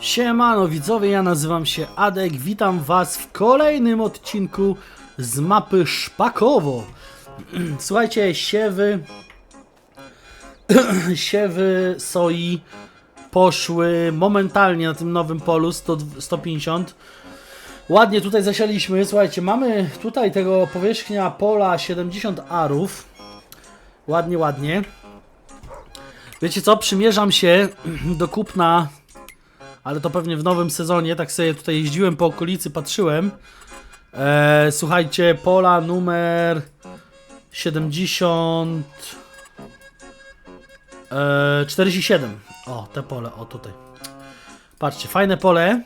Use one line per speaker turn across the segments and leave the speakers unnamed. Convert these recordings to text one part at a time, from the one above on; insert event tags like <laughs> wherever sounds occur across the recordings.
Siemano widzowie, ja nazywam się Adek, witam was w kolejnym odcinku z mapy Szpakowo. <clears throat> Słuchajcie, siewy, <clears throat> siewy soi poszły momentalnie na tym nowym polu 100, 150. Ładnie tutaj zasialiśmy, słuchajcie, mamy tutaj tego powierzchnia pola 70 arów. Ładnie, ładnie. Wiecie co, przymierzam się <clears throat> do kupna ale to pewnie w nowym sezonie, tak sobie tutaj jeździłem po okolicy, patrzyłem. E, słuchajcie, pola numer 70... E, 47. O, te pole, o tutaj. Patrzcie, fajne pole.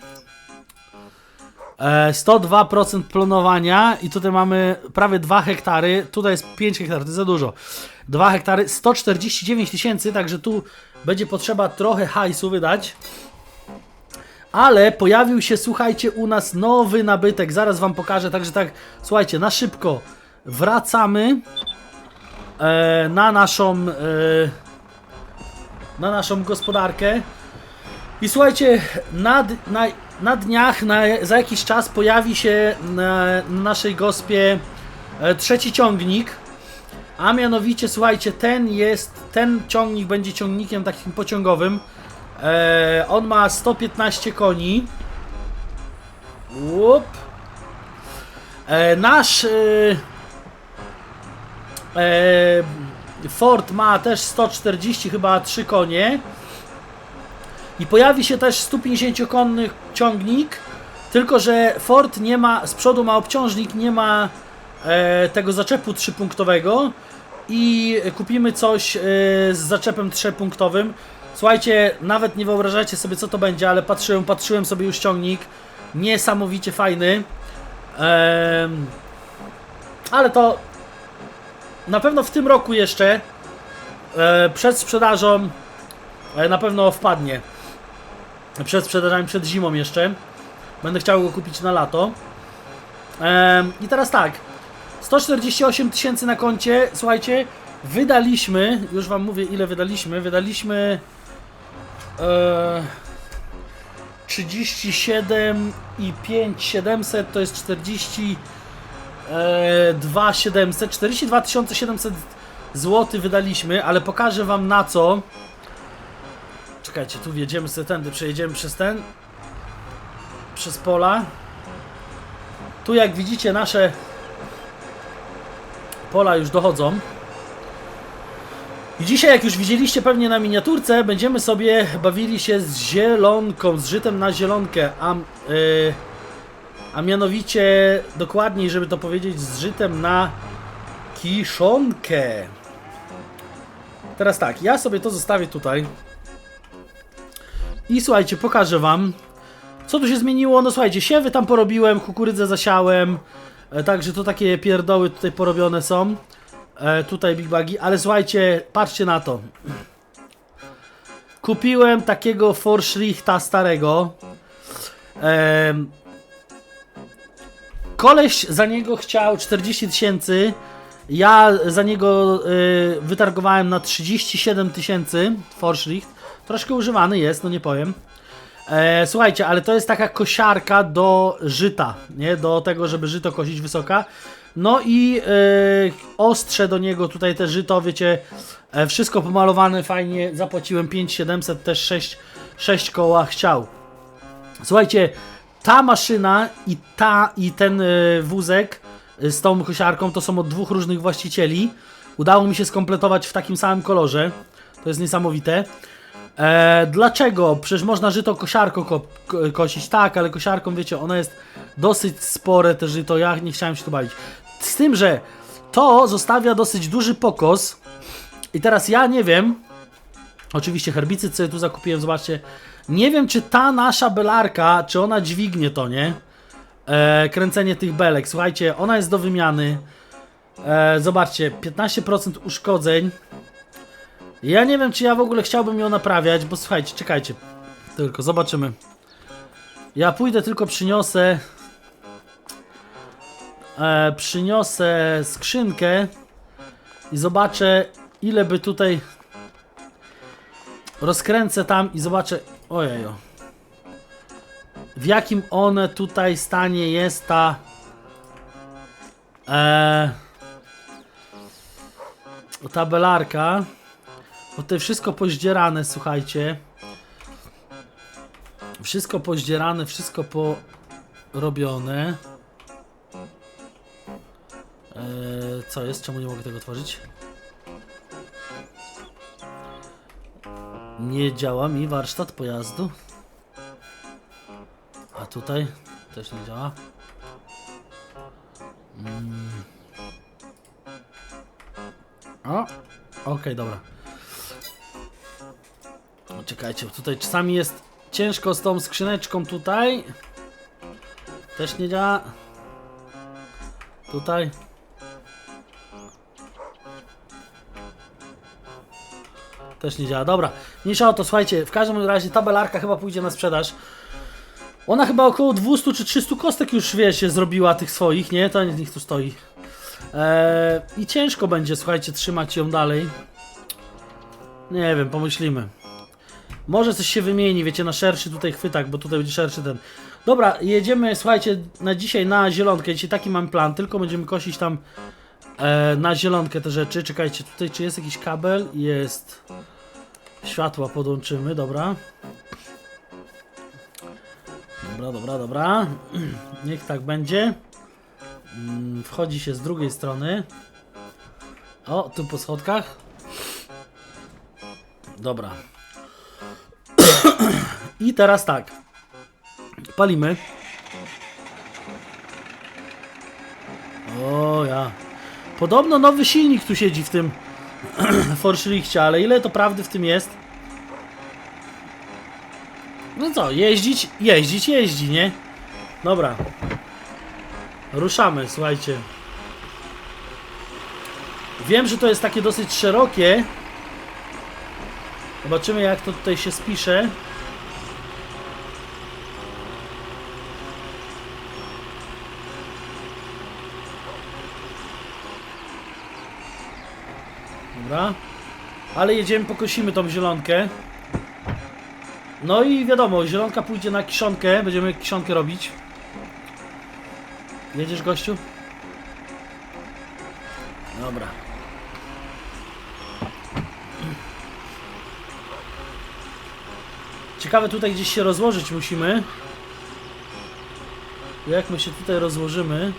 E, 102% planowania i tutaj mamy prawie 2 hektary. Tutaj jest 5 hektarów, to jest za dużo. 2 hektary, 149 tysięcy, także tu będzie potrzeba trochę hajsu wydać. Ale pojawił się, słuchajcie, u nas nowy nabytek. Zaraz wam pokażę, także tak, słuchajcie, na szybko wracamy e, na naszą e, na naszą gospodarkę. I słuchajcie, na, na, na dniach, na, za jakiś czas pojawi się na, na naszej gospie e, trzeci ciągnik. A mianowicie, słuchajcie, ten jest, ten ciągnik będzie ciągnikiem takim pociągowym. E, on ma 115 koni. Łup. E, nasz e, Ford ma też 140 chyba 3 konie. I pojawi się też 150-konny ciągnik. Tylko, że Ford nie ma, z przodu ma obciążnik, nie ma e, tego zaczepu trzypunktowego. I kupimy coś e, z zaczepem trzypunktowym. Słuchajcie, nawet nie wyobrażacie sobie co to będzie, ale patrzyłem, patrzyłem sobie już ciągnik. Niesamowicie fajny. Ehm, ale to na pewno w tym roku jeszcze e, przed sprzedażą e, na pewno wpadnie. Przed sprzedażą, przed zimą jeszcze. Będę chciał go kupić na lato. I teraz tak. 148 tysięcy na koncie. Słuchajcie, wydaliśmy, już wam mówię ile wydaliśmy. Wydaliśmy e, 37 i 5 700 to jest 42 700 42 700 zł wydaliśmy, ale pokażę wam na co. Czekajcie, tu wjedziemy sobie tędy, przejedziemy przez ten przez pola. Tu jak widzicie nasze pola już dochodzą i dzisiaj, jak już widzieliście pewnie na miniaturce, będziemy sobie bawili się z zielonką, z żytem na zielonkę, a, yy, a mianowicie, dokładniej, żeby to powiedzieć, z żytem na kiszonkę. Teraz tak, ja sobie to zostawię tutaj. I słuchajcie, pokażę wam, co tu się zmieniło. No słuchajcie, siewy tam porobiłem, kukurydzę zasiałem, e, także to takie pierdoły tutaj porobione są e, tutaj Big Bagi, ale słuchajcie, patrzcie na to. Kupiłem takiego Forschlichta starego. E, koleś za niego chciał 40 tysięcy. Ja za niego e, wytargowałem na 37 tysięcy Forschlicht. Troszkę używany jest, no nie powiem. E, słuchajcie, ale to jest taka kosiarka do żyta, nie? Do tego, żeby żyto kosić wysoka. No i e, ostrze do niego, tutaj te żyto, wiecie, e, wszystko pomalowane fajnie, zapłaciłem 5700, też 6, 6 koła chciał. Słuchajcie, ta maszyna i ta i ten e, wózek e, z tą kosiarką to są od dwóch różnych właścicieli. Udało mi się skompletować w takim samym kolorze. To jest niesamowite. E, dlaczego? Przecież można żyto kosiarką ko ko kosić. Tak, ale kosiarką, wiecie, ona jest dosyć spore, te żyto. Ja nie chciałem się tu bawić. Z tym, że to zostawia dosyć duży pokos. I teraz ja nie wiem. Oczywiście herbicyd sobie tu zakupiłem, zobaczcie. Nie wiem, czy ta nasza belarka, czy ona dźwignie to, nie? E, kręcenie tych belek. Słuchajcie, ona jest do wymiany. E, zobaczcie, 15% uszkodzeń. Ja nie wiem, czy ja w ogóle chciałbym ją naprawiać, bo słuchajcie, czekajcie. Tylko zobaczymy. Ja pójdę, tylko przyniosę. E, przyniosę skrzynkę i zobaczę, ile by tutaj. Rozkręcę tam i zobaczę. Ojejo. w jakim one tutaj stanie jest ta e, tabelarka. Bo tutaj wszystko pozdzierane, słuchajcie. Wszystko pozdzierane, wszystko porobione. E, co jest? Czemu nie mogę tego otworzyć? Nie działa mi warsztat pojazdu. A tutaj też nie działa. Mm. O, okej, dobra. O, Czekajcie, tutaj czasami jest ciężko z tą skrzyneczką tutaj. Też nie działa. Tutaj. Też nie działa. Dobra, mniejsza o to, słuchajcie, w każdym razie tabelarka chyba pójdzie na sprzedaż. Ona chyba około 200 czy 300 kostek już, wiecie, zrobiła tych swoich, nie? To niech tu stoi. Eee, I ciężko będzie, słuchajcie, trzymać ją dalej. Nie wiem, pomyślimy. Może coś się wymieni, wiecie, na szerszy tutaj chwytak, bo tutaj będzie szerszy ten. Dobra, jedziemy, słuchajcie, na dzisiaj na zielonkę. Dzisiaj taki mam plan, tylko będziemy kosić tam e, na zielonkę te rzeczy. Czekajcie, tutaj czy jest jakiś kabel? Jest. Światła podłączymy, dobra. Dobra, dobra, dobra. <clears throat> Niech tak będzie. Mm, Wchodzi się z drugiej strony. O, tu po schodkach. Dobra. <clears throat> I teraz tak. Palimy. O ja. Podobno nowy silnik tu siedzi w tym <clears throat> Forschlichcie, ale ile to prawdy w tym jest? No co, jeździć, jeździć, jeździ, nie? Dobra. Ruszamy, słuchajcie. Wiem, że to jest takie dosyć szerokie. Zobaczymy jak to tutaj się spisze. Dobra. Ale jedziemy, pokosimy tą zielonkę. No i wiadomo, zielonka pójdzie na kiszonkę, będziemy kiszonkę robić. Jedziesz gościu? Dobra. Ciekawe tutaj gdzieś się rozłożyć musimy. Jak my się tutaj rozłożymy?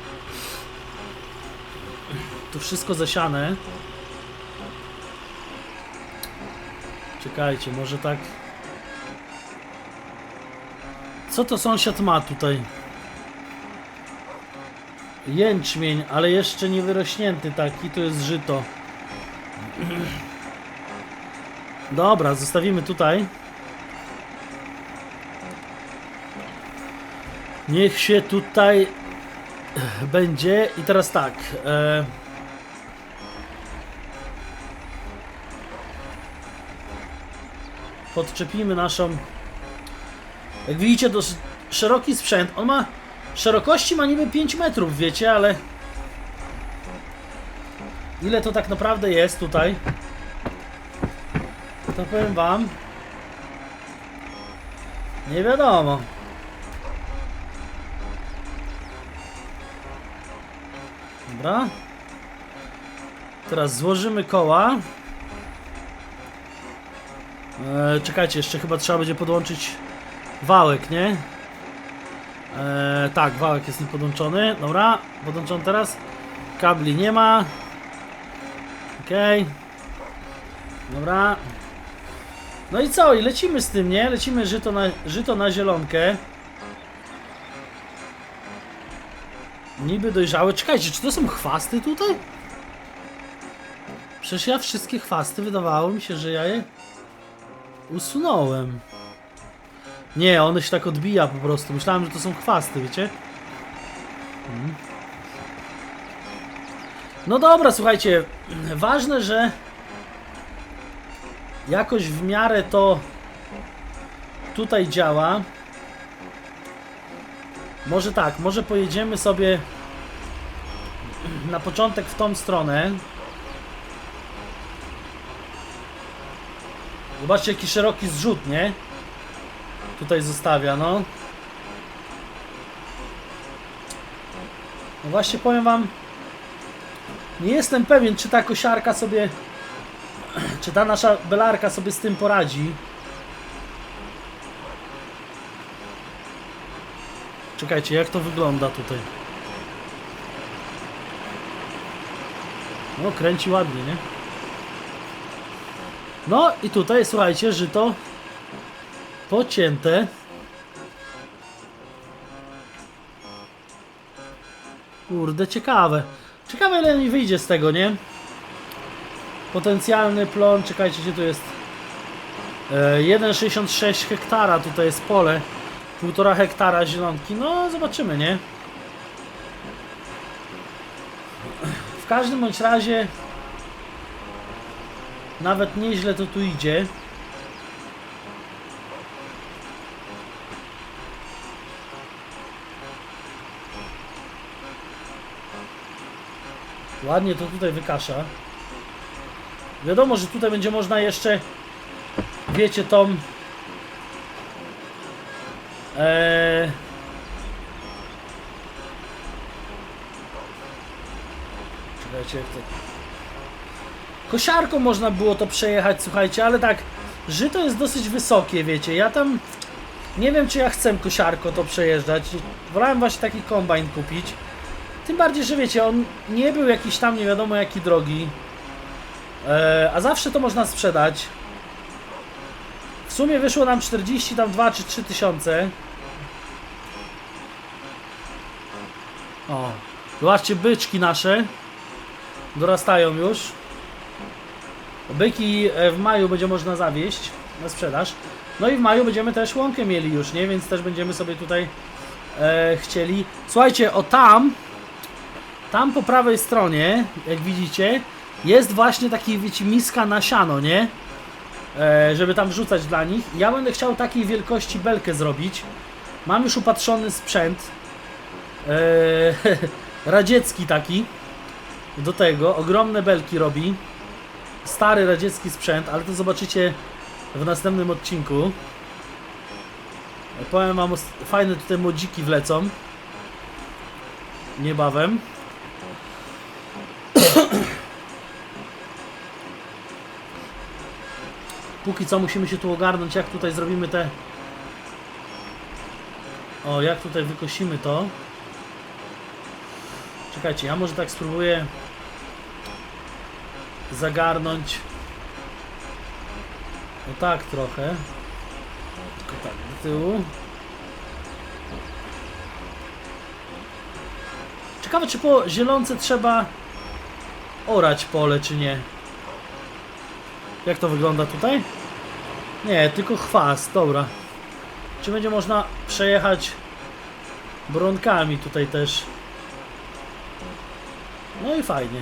Tu wszystko zasiane. Czekajcie, może tak. Co to sąsiad ma tutaj? Jęczmień, ale jeszcze nie wyrośnięty taki, to jest żyto. Dobra, zostawimy tutaj. Niech się tutaj będzie. I teraz tak. E... Podczepimy naszą. Jak widzicie, dosyć szeroki sprzęt. On ma. Szerokości ma niby 5 metrów, wiecie, ale. Ile to tak naprawdę jest tutaj? To powiem wam. Nie wiadomo. Dobra. Teraz złożymy koła. E, czekajcie, jeszcze chyba trzeba będzie podłączyć wałek, nie? E, tak, wałek jest niepodłączony. Dobra, podłączony teraz. Kabli nie ma. Okej. Dobra. No i co? I lecimy z tym, nie? Lecimy żyto na, żyto na zielonkę. Niby dojrzałe. Czekajcie, czy to są chwasty tutaj? Przecież ja wszystkie chwasty wydawało mi się, że ja je usunąłem. Nie, one się tak odbija po prostu. Myślałem, że to są chwasty, wiecie? Mhm. No dobra, słuchajcie. Ważne, że jakoś w miarę to tutaj działa. Może tak, może pojedziemy sobie na początek w tą stronę. Zobaczcie jaki szeroki zrzut, nie? Tutaj zostawia, no. No właśnie powiem wam, nie jestem pewien, czy ta kosiarka sobie, <clears throat> czy ta nasza belarka sobie z tym poradzi. Czekajcie, jak to wygląda tutaj? No, kręci ładnie, nie? No i tutaj, słuchajcie, żyto pocięte. Kurde, ciekawe. Ciekawe ile mi wyjdzie z tego, nie? Potencjalny plon, czekajcie, gdzie tu jest? E, 1,66 hektara, tutaj jest pole. Półtora hektara zielonki. No, zobaczymy, nie? W każdym bądź razie nawet nieźle to tu idzie. Ładnie to tutaj wykasza. Wiadomo, że tutaj będzie można jeszcze, wiecie, tą eee, Czekajcie, jak to... Kosiarką można było to przejechać, słuchajcie, ale tak, żyto jest dosyć wysokie, wiecie, ja tam nie wiem, czy ja chcę kosiarko to przejeżdżać. Wolałem właśnie taki kombajn kupić. Tym bardziej, że wiecie, on nie był jakiś tam nie wiadomo jaki drogi. E, a zawsze to można sprzedać. W sumie wyszło nam 40, tam 2 czy 3 tysiące. O, zobaczcie byczki nasze. Dorastają już. Byki e, w maju będzie można zawieść na sprzedaż. No i w maju będziemy też łąkę mieli już, nie? Więc też będziemy sobie tutaj e, chcieli. Słuchajcie, o tam, tam po prawej stronie, jak widzicie, jest właśnie taki, wiecie, miska na siano, nie? E, żeby tam wrzucać dla nich. Ja będę chciał takiej wielkości belkę zrobić. Mam już upatrzony sprzęt. E, <laughs> radziecki taki. Do tego ogromne belki robi. Stary radziecki sprzęt, ale to zobaczycie w następnym odcinku. Powiem wam, fajne tutaj modziki wlecą. Niebawem. <coughs> Póki co musimy się tu ogarnąć, jak tutaj zrobimy te... O, jak tutaj wykosimy to. Czekajcie, ja może tak spróbuję zagarnąć no tak trochę. Tylko tak, do tyłu. Ciekawe, czy po zielonce trzeba orać pole, czy nie. Jak to wygląda tutaj? Nie, tylko chwast, dobra. Czy będzie można przejechać bronkami tutaj też? No i fajnie.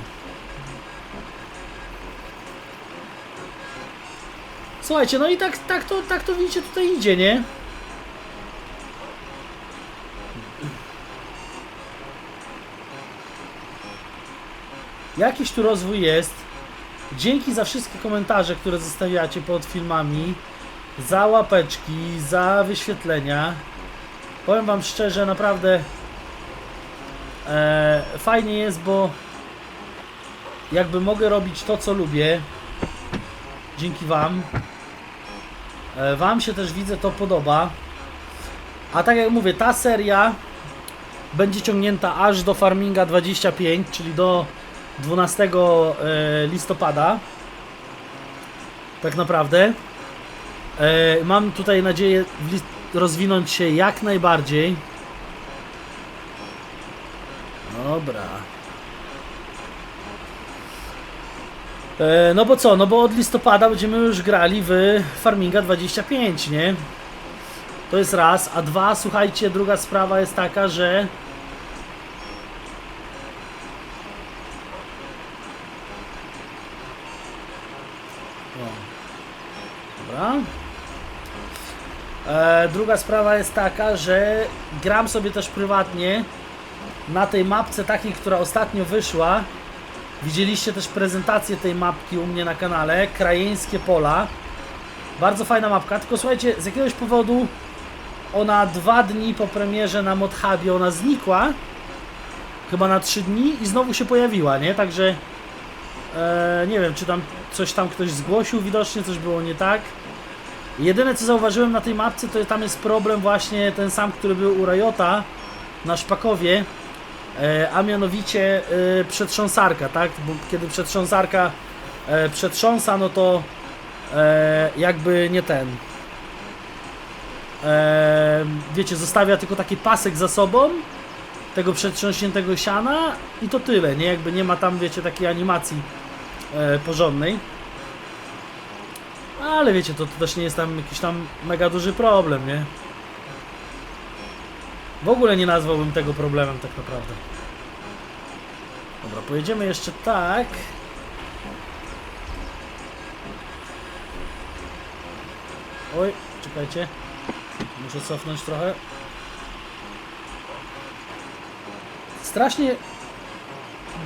Słuchajcie, no i tak, tak, to, tak to widzicie tutaj idzie, nie? Jakiś tu rozwój jest. Dzięki za wszystkie komentarze, które zostawiacie pod filmami, za łapeczki, za wyświetlenia. Powiem Wam szczerze, naprawdę e, fajnie jest, bo jakby mogę robić to, co lubię. Dzięki Wam. E, Wam się też widzę to podoba. A tak jak mówię, ta seria będzie ciągnięta aż do Farminga 25, czyli do 12 e, listopada. Tak naprawdę. E, Mam tutaj nadzieję rozwinąć się jak najbardziej. Dobra. E, No bo co, no bo od listopada będziemy już grali w Farminga 25, nie? To jest raz, a dwa, słuchajcie, druga sprawa jest taka, że. Dobra. E, druga sprawa jest taka, że gram sobie też prywatnie na tej mapce takiej, która ostatnio wyszła. Widzieliście też prezentację tej mapki u mnie na kanale, Krajeńskie Pola. Bardzo fajna mapka, tylko słuchajcie, z jakiegoś powodu ona dwa dni po premierze na Modhubie ona znikła. chyba na 3 dni i znowu się pojawiła, nie? Także e, nie wiem, czy tam coś tam ktoś zgłosił, widocznie coś było nie tak. Jedyne co zauważyłem na tej mapce, to tam jest problem właśnie ten sam, który był u Rajota na Szpakowie, a mianowicie e, przetrząsarka, tak? Bo kiedy przetrząsarka e, przetrząsa, no to e, jakby nie ten. E, wiecie, zostawia tylko taki pasek za sobą tego przetrząśniętego siana i to tyle, nie? Jakby nie ma tam, wiecie, takiej animacji e, porządnej. Ale wiecie, to, to też nie jest tam jakiś tam mega duży problem, nie? W ogóle nie nazwałbym tego problemem tak naprawdę. Dobra, pojedziemy jeszcze tak. Oj, czekajcie. Muszę cofnąć trochę. Strasznie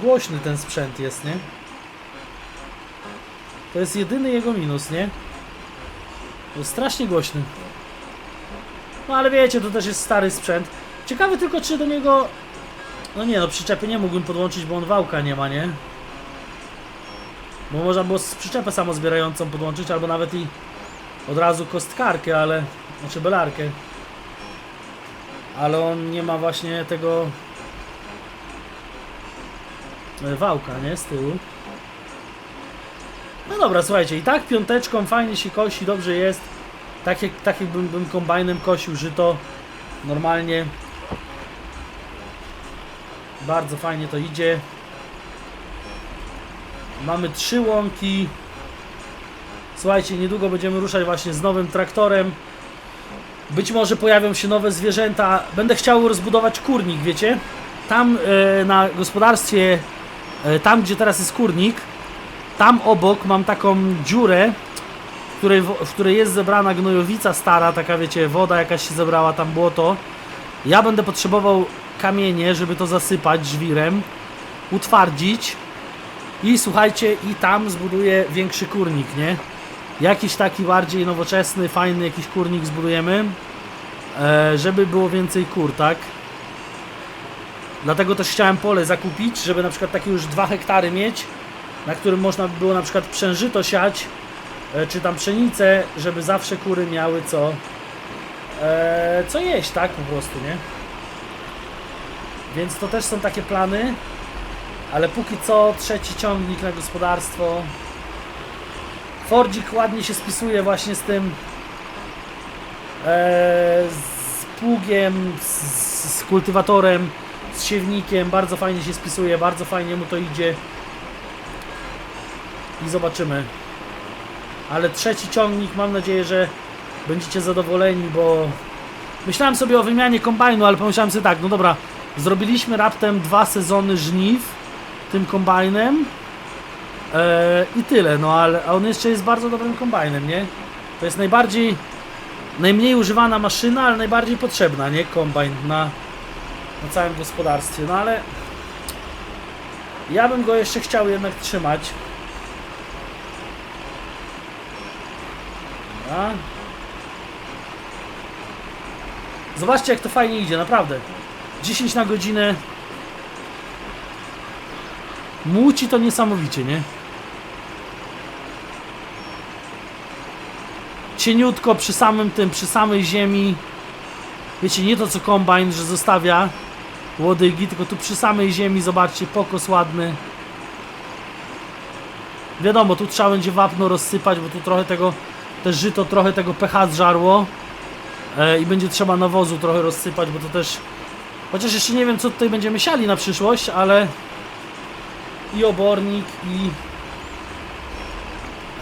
głośny ten sprzęt jest, nie? To jest jedyny jego minus, nie? To jest strasznie głośny. No ale wiecie, to też jest stary sprzęt. Ciekawe tylko, czy do niego... No nie, no przyczepy nie mógłbym podłączyć, bo on wałka nie ma, nie? Bo można było przyczepę samozbierającą podłączyć, albo nawet i od razu kostkarkę, ale... Znaczy belarkę. Ale on nie ma właśnie tego... e, Wałka, nie? Z tyłu. No dobra, słuchajcie, i tak piąteczką fajnie się kosi, dobrze jest. Tak jak, tak jakbym bym kombajnem kosił żyto normalnie. Bardzo fajnie to idzie. Mamy trzy łąki. Słuchajcie, niedługo będziemy ruszać właśnie z nowym traktorem. Być może pojawią się nowe zwierzęta. Będę chciał rozbudować kurnik, wiecie? Tam e, na gospodarstwie, e, tam gdzie teraz jest kurnik, tam obok mam taką dziurę, w której, w której jest zebrana gnojowica stara, taka wiecie, woda jakaś się zebrała, tam błoto. Ja będę potrzebował kamienie, żeby to zasypać żwirem, utwardzić i słuchajcie, i tam zbuduję większy kurnik, nie? Jakiś taki bardziej nowoczesny, fajny jakiś kurnik zbudujemy, e, żeby było więcej kur, tak? Dlatego też chciałem pole zakupić, żeby na przykład takie już 2 hektary mieć, na którym można by było na przykład przężyto siać, e, czy tam pszenicę, żeby zawsze kury miały co, e, co jeść, tak po prostu, nie? Więc to też są takie plany, ale póki co trzeci ciągnik na gospodarstwo. Fordzik ładnie się spisuje właśnie z tym e, z pługiem, z, z kultywatorem, z siewnikiem, bardzo fajnie się spisuje, bardzo fajnie mu to idzie i zobaczymy. Ale trzeci ciągnik, mam nadzieję, że będziecie zadowoleni, bo myślałem sobie o wymianie kombajnu, ale pomyślałem sobie tak, no dobra, zrobiliśmy raptem dwa sezony żniw tym kombajnem e, i tyle, no ale a on jeszcze jest bardzo dobrym kombajnem, nie? To jest najbardziej, najmniej używana maszyna, ale najbardziej potrzebna, nie? Kombajn na, na całym gospodarstwie, no ale ja bym go jeszcze chciał jednak trzymać. Zobaczcie jak to fajnie idzie, naprawdę. 10 na godzinę. Muci to niesamowicie, nie? Cieniutko przy samym tym, przy samej ziemi. Wiecie, nie to co kombajn, że zostawia łodygi, tylko tu przy samej ziemi, zobaczcie, pokos ładny. Wiadomo, tu trzeba będzie wapno rozsypać, bo tu trochę tego, te żyto trochę tego pH zżarło. E, I będzie trzeba nawozu trochę rozsypać, bo to też... Chociaż jeszcze nie wiem, co tutaj będziemy siali na przyszłość, ale... I obornik, i...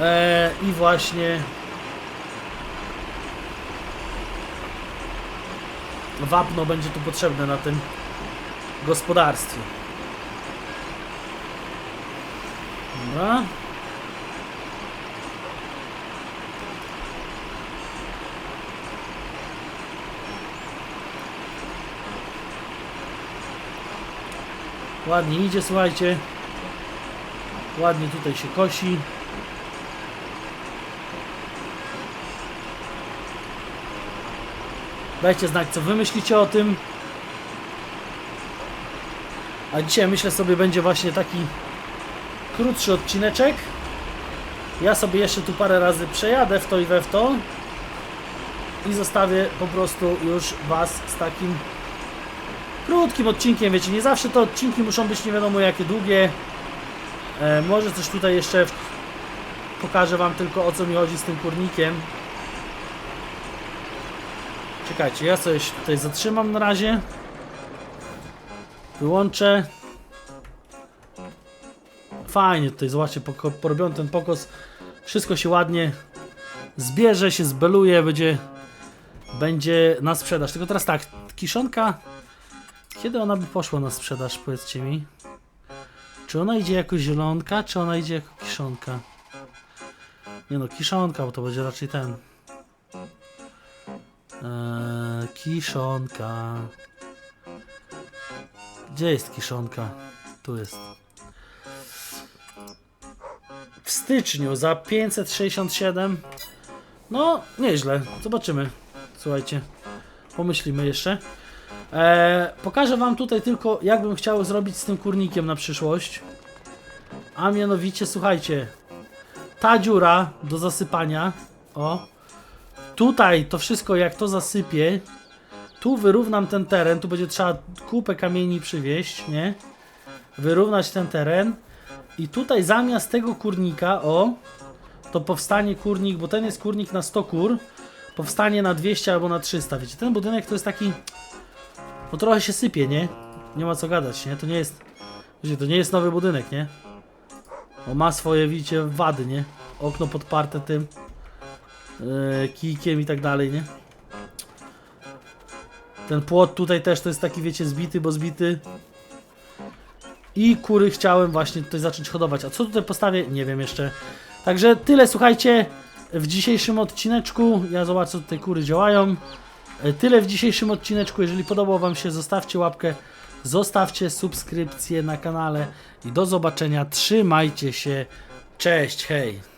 E, I właśnie... Wapno będzie tu potrzebne na tym gospodarstwie. Dobra. Ładnie idzie, słuchajcie. Ładnie tutaj się kosi. Dajcie znać, co wy myślicie o tym. A dzisiaj myślę sobie będzie właśnie taki krótszy odcineczek. Ja sobie jeszcze tu parę razy przejadę w to i we w to i zostawię po prostu już Was z takim krótkim odcinkiem. Wiecie, nie zawsze te odcinki muszą być nie wiadomo jakie długie. E, może też tutaj jeszcze pokażę Wam tylko o co mi chodzi z tym kurnikiem. Czekajcie, ja coś tutaj zatrzymam na razie. Wyłączę. Fajnie tutaj, zobaczcie, porobiony ten pokos. Wszystko się ładnie zbierze, się zbeluje, będzie, będzie na sprzedaż. Tylko teraz tak, kiszonka, kiedy ona by poszła na sprzedaż, powiedzcie mi? Czy ona idzie jako zielonka, czy ona idzie jako kiszonka? Nie no, kiszonka, bo to będzie raczej ten. Eee, kiszonka. Gdzie jest kiszonka? Tu jest. W styczniu za 567. No, nieźle. Zobaczymy. Słuchajcie. Pomyślimy jeszcze. Eee, pokażę Wam tutaj tylko, jak bym chciał zrobić z tym kurnikiem na przyszłość. A mianowicie, słuchajcie. Ta dziura do zasypania. O. Tutaj to wszystko, jak to zasypię. Tu wyrównam ten teren. Tu będzie trzeba kupę kamieni przywieźć, nie? Wyrównać ten teren. I tutaj zamiast tego kurnika, o, to powstanie kurnik, bo ten jest kurnik na 100 kur, powstanie na 200 albo na 300. Wiecie, ten budynek to jest taki, no trochę się sypie, nie? Nie ma co gadać, nie? To nie jest, to nie jest nowy budynek, nie? On ma swoje, widzicie, wady, nie? Okno podparte tym yy, kijkiem i tak dalej, nie? Ten płot tutaj też to jest taki, wiecie, zbity, bo zbity. I kury chciałem właśnie tutaj zacząć hodować. A co tutaj postawię? Nie wiem jeszcze. Także tyle, słuchajcie, w dzisiejszym odcineczku. Ja zobaczę, co tutaj kury działają. E, Tyle w dzisiejszym odcineczku. Jeżeli podobał Wam się, zostawcie łapkę, zostawcie subskrypcję na kanale i do zobaczenia. Trzymajcie się. Cześć, hej.